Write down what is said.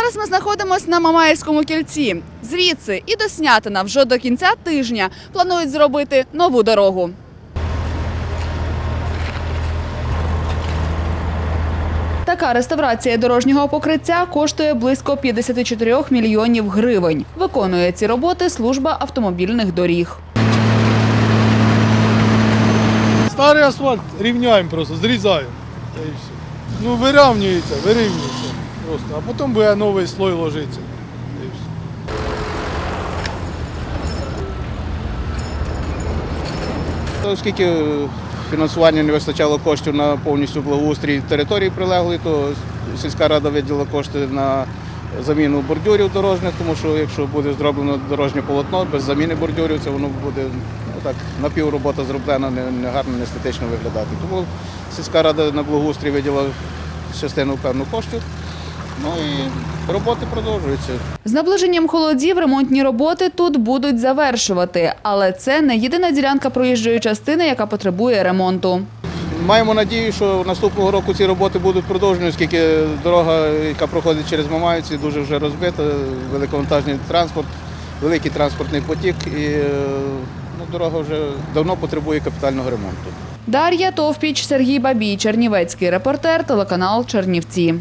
Зараз ми знаходимося на Мамаївському кільці. Звідси і до Снятина вже до кінця тижня планують зробити нову дорогу. Така реставрація дорожнього покриття коштує близько 54 мільйонів гривень. Виконує ці роботи служба автомобільних доріг. Старий асфальт рівняємо просто, зрізаємо. Та і. Ну, вирівнюється, вирівнюється просто. А потім буде новий слой ложиться. Оскільки фінансування не вистачало коштів на повністю благоустрій території прилеглої, то сільська рада виділила кошти на заміну бордюрів дорожніх, тому що якщо буде зроблено дорожнє полотно без заміни бордюрів, це воно буде ну, так, напівробота зроблена, не, не гарно, не естетично виглядати. Тому сільська рада на благоустрій виділа частину певну коштів. Ну і роботи продовжуються. З наближенням холодів ремонтні роботи тут будуть завершувати, але це не єдина ділянка проїжджої частини, яка потребує ремонту. Маємо надію, що наступного року ці роботи будуть продовжені, оскільки дорога, яка проходить через Мамаївці, дуже вже розбита, великовантажний транспорт, великий транспортний потік, і е, ну, дорога вже давно потребує капітального ремонту. Дар'я Товпіч, Сергій Бабій, Чернівецький репортер, телеканал Чернівці.